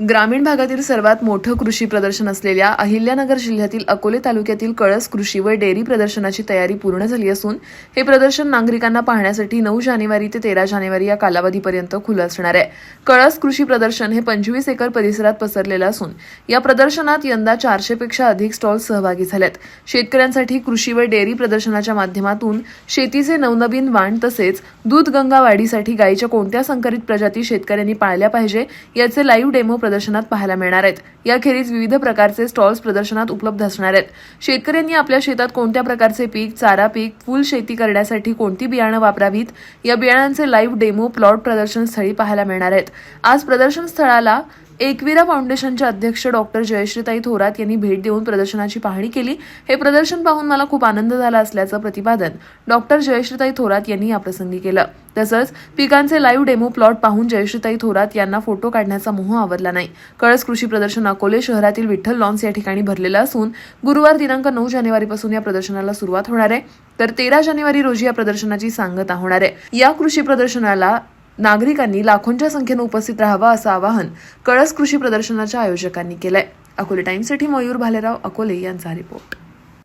ग्रामीण भागातील सर्वात मोठं कृषी प्रदर्शन असलेल्या अहिल्यानगर जिल्ह्यातील अकोले तालुक्यातील कळस कृषी व डेअरी प्रदर्शनाची तयारी पूर्ण झाली असून हे प्रदर्शन नागरिकांना पाहण्यासाठी नऊ जानेवारी ते तेरा जानेवारी या कालावधीपर्यंत खुलं असणार आहे. कळस कृषी प्रदर्शन हे पंचवीस एकर परिसरात पसरलेलं असून या प्रदर्शनात यंदा चारशेपेक्षा अधिक स्टॉल सहभागी झालेत. शेतकऱ्यांसाठी कृषी व डेअरी प्रदर्शनाच्या माध्यमातून शेतीचे नवनवीन वाण तसेच दूध गंगा वाढीसाठी गायीच्या कोणत्या संकरित प्रजाती शेतकऱ्यांनी पाळल्या पाहिजे याचे लाईव्ह डेमो प्रदर्शनात पाहायला मिळणार आहेत. याखेरीज विविध प्रकारचे स्टॉल्स प्रदर्शनात उपलब्ध असणार आहेत. शेतकऱ्यांनी आपल्या शेतात कोणत्या प्रकारचे पीक चारा पीक फुल शेती करण्यासाठी कोणती बियाणं वापरावीत या बियाणांचे लाईव्ह डेमो प्लॉट प्रदर्शन स्थळी पाहायला मिळणार आहेत. आज प्रदर्शन स्थळाला एकविरा फाउंडेशनचे अध्यक्ष डॉक्टर जयश्रीताई थोरात यांनी भेट देऊन प्रदर्शनाची पाहणी केली. हे प्रदर्शन पाहून मला खूप आनंद झाला असल्याचं प्रतिपादन डॉक्टर जयश्रीताई थोरात यांनी याप्रसंगी केलं. तसंच पिकांचे लाईव्ह डेमो प्लॉट पाहून जयश्रीताई थोरात यांना फोटो काढण्याचा मोह आवरला नाही. कळस कृषी प्रदर्शन अकोले शहरातील विठ्ठल लॉन्स या ठिकाणी भरलेलं असून गुरुवार दिनांक नऊ जानेवारीपासून या प्रदर्शनाला सुरुवात होणार आहे. तर तेरा जानेवारी रोजी या प्रदर्शनाची सांगता होणार आहे. या कृषी प्रदर्शनाला नागरिकांनी लाखोंच्या संख्येनं उपस्थित राहावं असं आवाहन कळस कृषी प्रदर्शनाच्या आयोजकांनी केलंय. अकोले टाइम्ससाठी मयूर भालेराव अकोले यांचा रिपोर्ट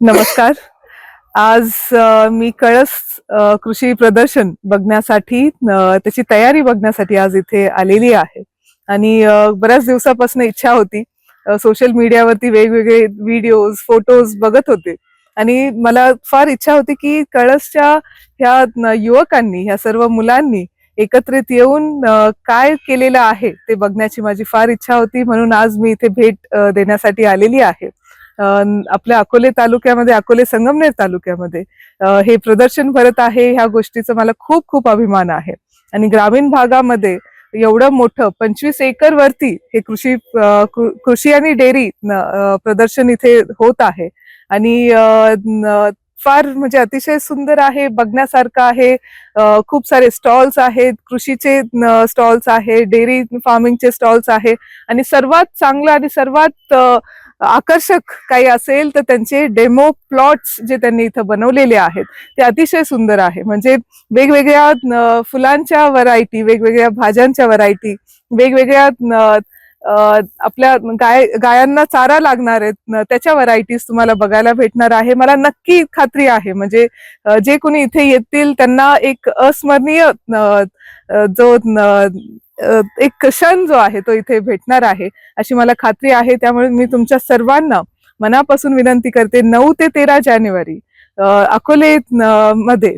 नमस्कार. आज मी कळस कृषी प्रदर्शन बघण्यासाठी त्याची तयारी बघण्यासाठी आज इथे आलेली आहे. आणि बऱ्याच दिवसापासून इच्छा होती सोशल मीडियावरती वेगवेगळे व्हिडिओज फोटोज बघत होते. आणि मला फार इच्छा होती की कळसच्या ह्या युवकांनी ह्या सर्व मुलांनी एकत्रित येऊन काय केलेलं आहे ते बघण्याची माझी फार इच्छा होती. म्हणून आज मी इथे भेट देण्यासाठी आलेली आहे. आपल्या अकोले तालुक्यामध्ये अकोले संगमनेर तालुक्यामध्ये हे प्रदर्शन भरत आहे ह्या गोष्टीचा मला खूप खूप अभिमान आहे. आणि ग्रामीण भागामध्ये एवढं मोठं पंचवीस एकर वरती हे कृषी कृषी आणि डेअरी प्रदर्शन इथे होत आहे. आणि फार म्हणजे अतिशय सुंदर आहे बघण्यासारखं आहे. खूप सारे स्टॉल्स आहेत कृषीचे स्टॉल्स आहे डेअरी फार्मिंगचे स्टॉल्स आहे. आणि सर्वात चांगलं आणि सर्वात आकर्षक काही असेल तर त्यांचे डेमो प्लॉट्स जे त्यांनी इथं बनवलेले आहेत ते अतिशय सुंदर आहे. म्हणजे वेगवेगळ्या फुलांच्या व्हरायटी वेगवेगळ्या भाज्यांच्या व्हरायटी वेगवेगळ्या आपल्या गाय गायांना चारा लागणार आहेत. त्याच्या व्हरायटीज तुम्हाला बघायला भेटणार आहे. मला नक्की खात्री आहे. म्हणजे जे कोणी इथे येतील त्यांना एक अस्मरणीय जो एक क्षण जो आहे तो इथे भेटणार आहे अशी मला खात्री आहे. त्यामुळे मी तुमच्या सर्वांना मनापासून विनंती करते नऊ ते तेरा जानेवारी अकोले मध्ये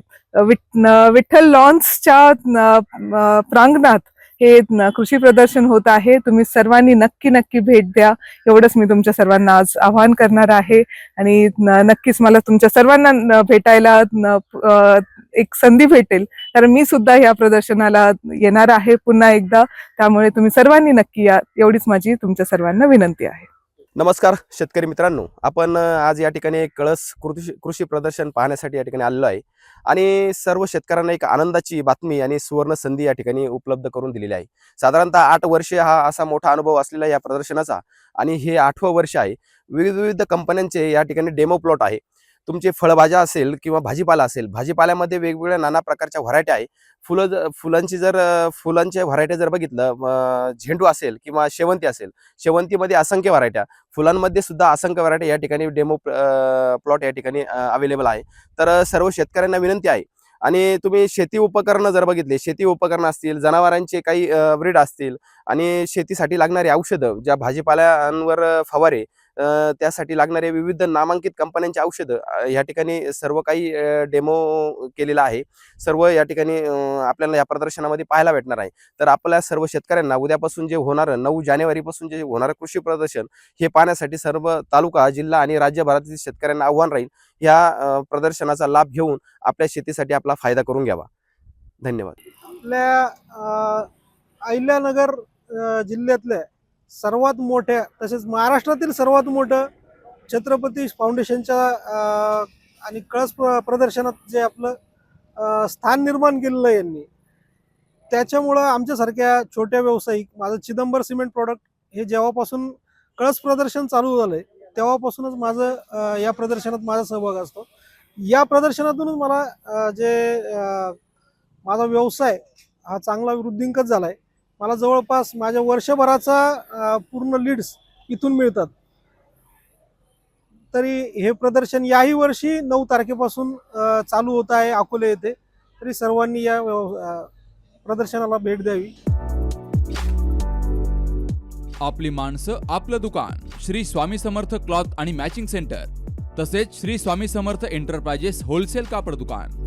विठ्ठल लॉन्सच्या प्रांगणात हे कृषी प्रदर्शन होत आहे. तुम्ही सर्वांनी नक्की नक्की भेट द्या. एवढंच मी तुमच्या सर्वांना आज आवाहन करणार आहे. आणि नक्कीच मला तुमच्या सर्वांना भेटायला एक संधी भेटेल. कारण मी सुद्धा या प्रदर्शनाला येणार आहे पुन्हा एकदा. त्यामुळे तुम्ही सर्वांनी नक्की या. एवढीच माझी तुमच्या सर्वांना विनंती आहे. नमस्कार शेतकरी मित्रांनो. आपण आज या ठिकाणी कळस कृषी कृषी प्रदर्शन पाहण्यासाठी या ठिकाणी आलेलो आहे. आणि सर्व शेतकऱ्यांना एक आनंदाची बातमी आणि सुवर्ण संधी या ठिकाणी उपलब्ध करून दिलेली आहे. साधारणतः आठ वर्षे हा असा मोठा अनुभव असलेला या प्रदर्शनाचा. आणि हे आठवं वर्ष आहे. विविध विविध कंपन्यांचे या ठिकाणी डेमो प्लॉट आहे. तुमचे फळभाज्या असेल किंवा भाजीपाला असेल भाजीपाल्यामध्ये वेगवेगळ्या नाना प्रकारच्या व्हरायटी आहे. फुलं फुलांची जर फुलांच्या व्हरायटी जर बघितलं झेंडू असेल किंवा शेवंती असेल शेवंतीमध्ये असंख्य व्हरायट्या. फुलांमध्ये सुद्धा असंख्य व्हरायटी या ठिकाणी डेमो प्लॉट या ठिकाणी अवेलेबल आहे. तर सर्व शेतकऱ्यांना विनंती आहे. आणि तुम्ही शेती उपकरणं जर बघितले शेती उपकरणं असतील जनावरांचे काही ब्रीड असतील आणि शेतीसाठी लागणारी औषधं ज्या भाजीपाल्यांवर फवारे त्यासाठी लागणारे विविध नामांकित कंपन्यांची औषधं या ठिकाणी सर्व काही डेमो केलेला आहे. सर्व या ठिकाणी आपल्याला या प्रदर्शनामध्ये पाहायला भेटणार आहे. तर आपल्या सर्व शेतकऱ्यांना उद्यापासून जे होणारं नऊ जानेवारीपासून जे होणारं कृषी प्रदर्शन हे पाहण्यासाठी सर्व तालुका जिल्हा आणि राज्यभरातील शेतकऱ्यांना आव्हान राहील. या प्रदर्शनाचा लाभ घेऊन आपल्या शेतीसाठी आपला फायदा करून घ्यावा. धन्यवाद. आपल्या अहिल्यानगर जिल्ह्यातल्या सर्वात मोठ्या तसेच महाराष्ट्रातील सर्वात मोठं छत्रपती फाउंडेशनच्या आणि कळस प्र प्रदर्शनात जे आपलं स्थान निर्माण केलेलं आहे यांनी त्याच्यामुळं आमच्यासारख्या छोट्या व्यावसायिक माझं चिदंबर सिमेंट प्रॉडक्ट हे जेव्हापासून कळस प्रदर्शन चालू झालं आहे तेव्हापासूनच माझं या प्रदर्शनात माझा सहभाग असतो. या प्रदर्शनातूनच मला जे माझा व्यवसाय हा चांगला वृद्धिंगत झाला आहे मला जवळपास माझ्या वर्षभराचा पूर्ण लीड्स इथून मिळतात. तरी हे प्रदर्शन याही वर्षी नऊ तारखेपासून चालू होत आहे अकोले येथे. तरी सर्वांनी या प्रदर्शनाला भेट द्यावी. आपली माणसं आपलं दुकान श्री स्वामी समर्थ क्लॉथ आणि मॅचिंग सेंटर तसेच श्री स्वामी समर्थ एंटरप्राइजेस होलसेल कापड दुकान.